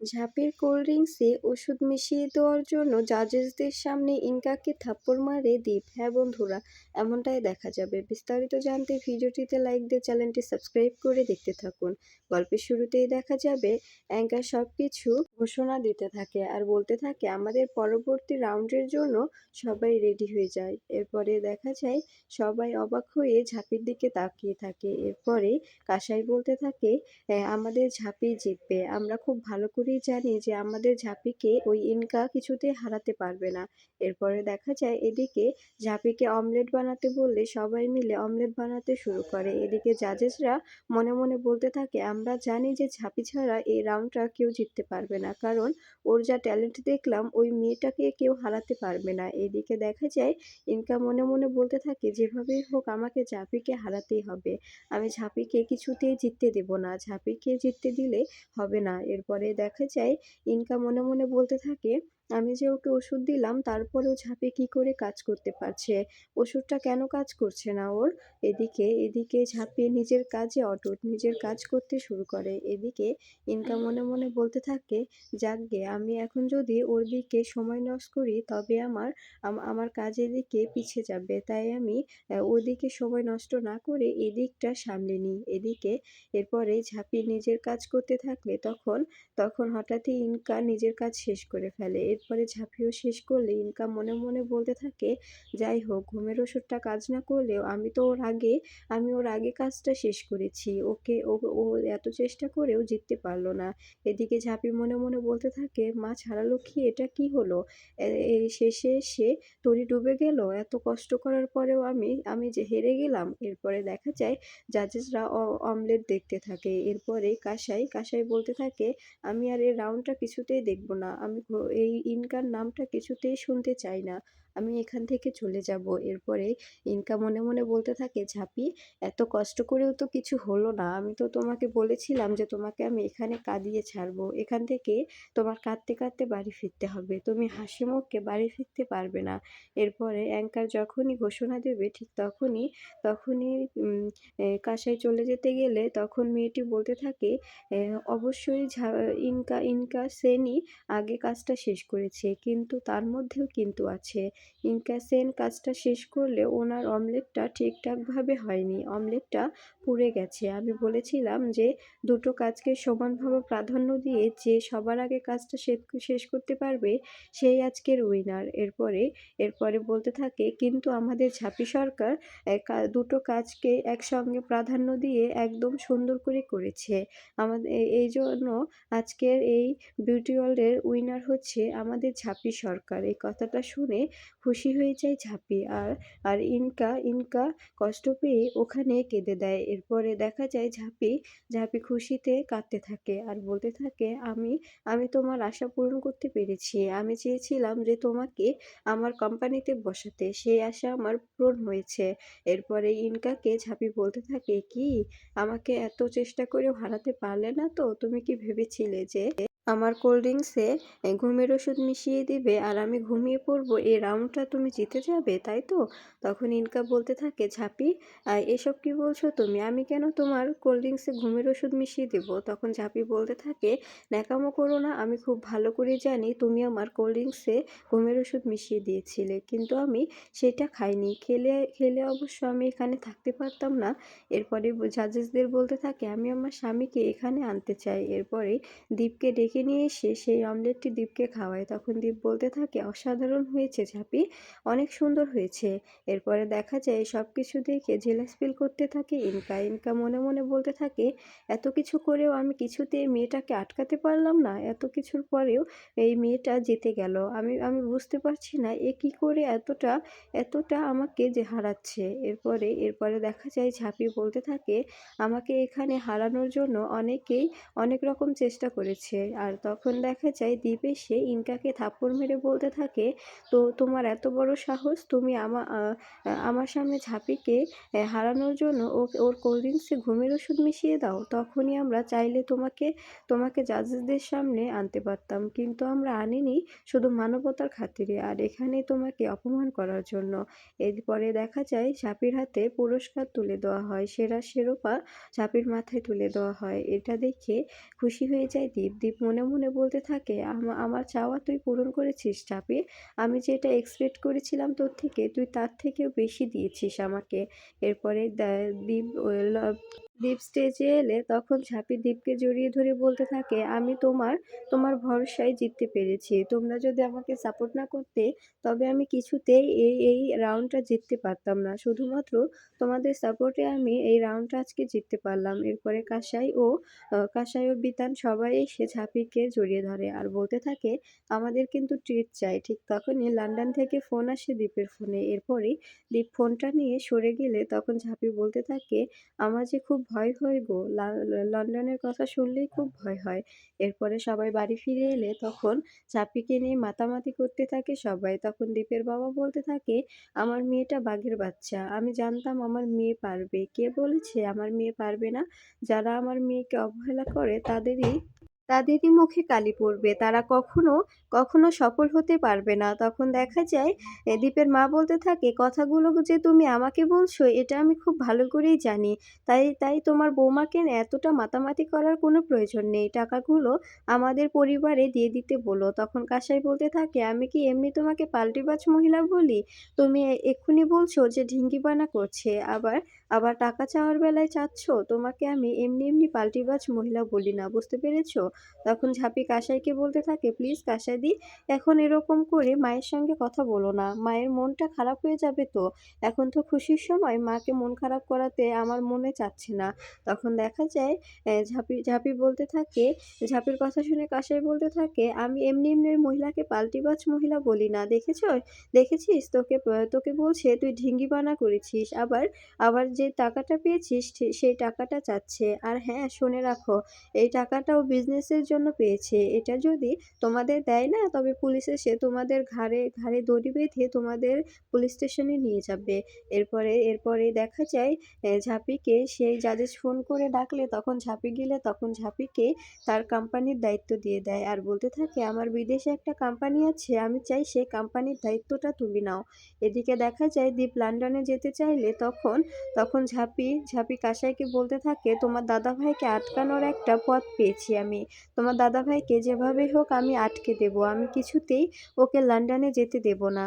ঝাঁপির cold ড্রিঙ্কসে ওষুধ মিশিয়ে দেওয়ার জন্য জাজেসদের সামনে ইনকাকে থাপ্পড় মারে দীপ হ্যাঁ বন্ধুরা, এমনটাই দেখা যাবে। বিস্তারিত জানতে ভিডিওটিতে লাইক দিয়ে চ্যানেলটি সাবস্ক্রাইব করে দেখতে থাকুন। গল্পের শুরুতেই দেখা যাবে, অ্যাঙ্কার সব কিছু ঘোষণা দিতে থাকে আর বলতে থাকে, আমাদের পরবর্তী রাউন্ডের জন্য সবাই রেডি হয়ে যায়। এরপরে দেখা যায়, সবাই অবাক হয়ে ঝাঁপির দিকে তাকিয়ে থাকে। এরপরে কাসাই বলতে থাকে আমাদের ঝাঁপি জিতবে। আমরা খুব ভালো করেই জানি যে আমাদের ঝাঁপিকে ওই ইনকা কিছুতেই হারাতে পারবে না। এরপরে দেখা যায় এদিকে ঝাঁপিকে অমলেট বানাতে বললে সবাই মিলে অমলেট বানাতে শুরু করে। এদিকে জাজেসরা মনে মনে বলতে থাকে, আমরা জানি যে ঝাঁপি ছাড়া এই রাউন্ডটা কেউ জিততে পারবে না, কারণ ওর যা ট্যালেন্ট দেখলাম, ওই মেয়েটাকে কেউ হারাতে পারবে না। এদিকে দেখা যায় ইনকা মনে মনে বলতে থাকে, যেভাবেই হোক আমাকে ঝাঁপিকে হারাতেই হবে। আমি ঝাঁপিকে কিছুতেই জিততে দেব না। ঝাঁপিকে জিততে দিলে হবে না। এরপরে দেখা যায় ইনকা মনে মনে বলতে থাকে আমি যে ওকে ওষুধ দিলাম তারপরেও ঝাঁপে কি করে কাজ করতে পারছে? ওষুধটা কেন কাজ করছে না ওর? এদিকে এদিকে ঝাঁপে নিজের কাজে অটুট, নিজের কাজ করতে শুরু করে। এদিকে ইনকা মনে মনে বলতে থাকে যাকগে আমি এখন যদি ওর দিকে সময় নষ্ট করি, তবে আমার আমার কাজের দিকে পিছিয়ে যাবে। তাই আমি ওদিকে সময় নষ্ট না করে এদিকটা সামলে নিই। এদিকে এরপরে ঝাঁপি নিজের কাজ করতে থাকলে তখন তখন হঠাৎই ইনকা নিজের কাজ শেষ করে ফেলে। এরপরে ঝাঁপিও শেষ করলে ইনকা মনে মনে বলতে থাকে, যাই হোক, ঘুমের ওষুধটা কাজ না করলেও আমি তো ওর আগে, আমি ওর আগে কাজটা শেষ করেছি। ওকে, ও ও এত চেষ্টা করেও জিততে পারল না। এদিকে ঝাঁপি মনে মনে বলতে থাকে, মা ছাড়ালো কি এটা কি হলো? শেষে এসে তরি ডুবে গেল? এত কষ্ট করার পরেও আমি আমি যে হেরে গেলাম? এরপরে দেখা যায়, জাজেসরা অমলেট দেখতে থাকে। এরপরে কাসাই কাসাই বলতে থাকে, আমি আর এই রাউন্ডটা কিছুতেই দেখব না। আমি এই ইনকার নামটা কিছুতেই শুনতে চাই না। আমি এখান থেকে চলে যাব। এরপরে ইনকা মনে মনে বলতে থাকে, ঝাঁপি, এত কষ্ট করেও তো কিছু হলো না। আমি তো তোমাকে বলেছিলাম যে তোমাকে আমি এখানে কাঁদিয়ে ছাড়বো। এখান থেকে তোমার কাঁদতে কাঁদতে বাড়ি ফিরতে হবে। তুমি হাসি মুখকে বাড়ি ফিরতে পারবে না। এরপরে অ্যাঙ্কার যখনই ঘোষণা দেবে, ঠিক তখনই তখনই কাসাই চলে যেতে গেলে তখন মেয়েটি বলতে থাকে অবশ্যই ইনকা ইনকা সেনই আগে কাজটা শেষ করেছে। কিন্তু তার মধ্যেও কিন্তু আছে। সেন কাজটা শেষ করলে ওনার অমলেটটা ঠিকঠাকভাবে হয়নি। অমলেটটা পুড়ে গেছে। আমি বলেছিলাম যে, দুটো কাজকে সমানভাবে প্রাধান্য দিয়ে যে সবার আগে কাজটা শেষ করতে পারবে, সেই আজকের উইনার এরপরে এরপরে বলতে থাকে, কিন্তু আমাদের ঝাঁপি সরকার দুটো কাজকে একসঙ্গে প্রাধান্য দিয়ে একদম সুন্দর করে করেছে। আমাদের এই জন্য আজকের এই বিউটি ওয়ার্ল্ডের উইনার হচ্ছে আমাদের ঝাঁপি সরকার। এই কথাটা শুনে খুশি হয়ে যায় ঝাঁপি আর আর ইনকা ইনকা কষ্ট পেয়ে ওখানে কেঁদে দেয়। এরপরে দেখা যায় ঝাঁপি ঝাঁপি খুশিতে কাঁদতে থাকে আর বলতে থাকে, আমি আমি তোমার আশা পূরণ করতে পেরেছি। আমি চেয়েছিলাম যে তোমাকে আমার কোম্পানিতে বসাতে। সেই আশা আমার পূরণ হয়েছে। এরপরে ইনকাকে ঝাঁপি বলতে থাকে, কি? আমাকে এত চেষ্টা করেও হারাতে পারলে না তো? তুমি কি ভেবেছিলে যে আমার কোল্ড ড্রিঙ্কসে ঘুমের ওষুধ মিশিয়ে দিবে আর আমি ঘুমিয়ে পড়ব, এই রাউন্ডটা তুমি জিতে যাবে, তাই তো? তখন ইনকা বলতে থাকে, ঝাঁপি এসব কি বলছো তুমি? আমি কেন তোমার কোল্ড ড্রিঙ্কসে ঘুমের ওষুধ মিশিয়ে দেবো? তখন ঝাঁপি বলতে থাকে, ন্যাকামো করো না, আমি খুব ভালো করে জানি তুমি আমার কোল্ড ড্রিঙ্কসে ঘুমের ওষুধ মিশিয়ে দিয়েছিলে, কিন্তু আমি সেটা খাইনি। খেলে খেলে অবশ্য আমি এখানে থাকতে পারতাম না। এরপরে জাজেসদের বলতে থাকে, আমি আমার স্বামীকে এখানে আনতে চাই। এরপরে দীপকে ডেকে ডেকে নিয়ে এসে সেই অমলেটটি দীপকে খাওয়ায়। তখন দীপ বলতে থাকে, অসাধারণ হয়েছে ঝাঁপি, অনেক সুন্দর হয়েছে। এরপরে দেখা যায় সব কিছু দেখে জেলাস ফিল করতে থাকে, ইনকা ইনকা মনে মনে বলতে থাকে, এত কিছু করেও আমি কিছুতে মেয়েটাকে আটকাতে পারলাম না, এত কিছুর পরেও এই মেয়েটা জিতে গেল। আমি আমি বুঝতে পারছি না, এ কি করে এতটা এতটা আমাকে যে হারাচ্ছে? এরপরে এরপরে দেখা যায়, ঝাঁপি বলতে থাকে, আমাকে এখানে হারানোর জন্য অনেকেই অনেক রকম চেষ্টা করেছে। আর আর তখন দেখা যায় দ্বীপ এসে ইনকাকে থাপ্পড় মেরে বলতে থাকে, তো তোমার এত বড় সাহস, তুমি আমা আমার সামনে ঝাঁপিকে হারানোর জন্য ওর কোল্ড ড্রিঙ্কসে ঘুমের ওষুধ মিশিয়ে দাও, তখনই আমরা চাইলে তোমাকে তোমাকে জাজেসদের সামনে আনতে পারতাম। কিন্তু আমরা আনিনি, শুধু মানবতার খাতিরে আর এখানে তোমাকে অপমান করার জন্য। এরপরে দেখা যায় ঝাঁপির হাতে পুরস্কার তুলে দেওয়া হয়, সেরা শেরোপা ঝাঁপির মাথায় তুলে দেওয়া হয়। এটা দেখে খুশি হয়ে যায় দ্বীপ। দ্বীপ মনে মনে বলতে থাকে আমার চাওয়া তুই পূরণ করেছিস, চাপি। আমি যেটা এক্সপেক্ট করেছিলাম তোর থেকে, তুই তার থেকেও বেশি দিয়েছিস আমাকে। এরপরে দীপ দীপ স্টেজে এলে তখন ঝাঁপি দীপকে জড়িয়ে ধরে বলতে থাকে, আমি তোমার তোমার ভরসায় জিততে পেরেছি। তোমরা যদি আমাকে সাপোর্ট না করতে, তবে আমি কিছুতেই এই এই রাউন্ডটা জিততে পারতাম না। শুধুমাত্র তোমাদের সাপোর্টে আমি এই রাউন্ডটা আজকে জিততে পারলাম। এরপরে কাসাই ও কাসাই ও বিতান সবাই এসে ঝাঁপিকে জড়িয়ে ধরে আর বলতে থাকে, আমাদের কিন্তু ট্রিট চাই। ঠিক তখনই লন্ডন থেকে ফোন আসে দীপের ফোনে। এরপরই দীপ ফোনটা নিয়ে সরে গেলে তখন ঝাঁপি বলতে থাকে, আমার যে খুব ভয় হয় গো। লন্ডনের কথা শুনলেই খুব ভয় হয়। এরপরে সবাই বাড়ি ফিরে এলে তখন চাপিকে নিয়ে মাতামাতি করতে থাকে সবাই। তখন দীপের বাবা বলতে থাকে, আমার মেয়েটা বাঘের বাচ্চা। আমি জানতাম আমার মেয়ে পারবে। কে বলেছে আমার মেয়ে পারবে না? যারা আমার মেয়েকে অবহেলা করে তাদেরই তাদেরই মুখে কালি পড়বে। তারা কখনো কখনো সফল হতে পারবে না। তখন দেখা যায় দীপের মা বলতে থাকে, কথাগুলো যে তুমি আমাকে বলছো, এটা আমি খুব ভালো করেই জানি। তাই তাই তোমার বৌমাকে এতটা মাতামাতি করার কোনো প্রয়োজন নেই। টাকাগুলো আমাদের পরিবারে দিয়ে দিতে বলো। তখন কাসাই বলতে থাকে, আমি কি এমনি তোমাকে পাল্টিবাজ মহিলা বলি? তুমি এক্ষুনি বলছো যে ঢিঙ্গিবানা করছে, আবার আবার টাকা চাওয়ার বেলায় চাচ্ছ? তোমাকে আমি এমনি এমনি পাল্টিবাজ মহিলা বলি না, বুঝতে পেরেছ? তখন ঝাঁপি কাসাইকে বলতে থাকে, প্লিজ কাসাইদি, এখন এরকম করে মায়ের সঙ্গে কথা বলো না। মায়ের মনটা খারাপ হয়ে যাবে তো? এখন তো খুশির সময়। মাকে মন খারাপ করাতে আমার মনে চাচ্ছে না। তখন দেখা যায় ঝাঁপি ঝাঁপি বলতে থাকে, ঝাঁপির কথা শুনে কাসাই বলতে থাকে, আমি এমনি এমনি মহিলাকে পাল্টিবাজ মহিলা বলি না। দেখেছ? দেখেছিস? তোকে তোকে বলছে, তুই ঢিঙ্গিবানা করেছিস। আবার আবার যে টাকাটা পেয়েছিস সেই টাকাটা চাচ্ছে। আর হ্যাঁ শুনে রাখো, এই টাকাটাও বিজনেসের জন্য পেয়েছে। এটা যদি তোমাদের দেয় না, তবে পুলিশ এসে তোমাদের ঘাড়ে ঘাড়ে দড়ি বেঁধে তোমাদের পুলিশ স্টেশনে নিয়ে যাবে। এরপরে এরপরে দেখা যায় ঝাঁপিকে সেই জাজেস ফোন করে ডাকলে তখন ঝাঁপি গেলে তখন ঝাঁপিকে তার কোম্পানির দায়িত্ব দিয়ে দেয়। আর বলতে থাকে, আমার বিদেশে একটা কোম্পানি আছে, আমি চাই সেই কোম্পানির দায়িত্বটা তুমি নাও। এদিকে দেখা যায় দীপ লন্ডনে যেতে চাইলে তখন তখন ঝাঁপি ঝাঁপি কাসাইকে বলতে থাকে, তোমার দাদাভাইকে আটকানোর একটা পথ পেয়েছি আমি। তোমার দাদাভাইকে যেভাবেই হোক আমি আটকে দেব আমি কিছুতেই ওকে লন্ডনে যেতে দেব না।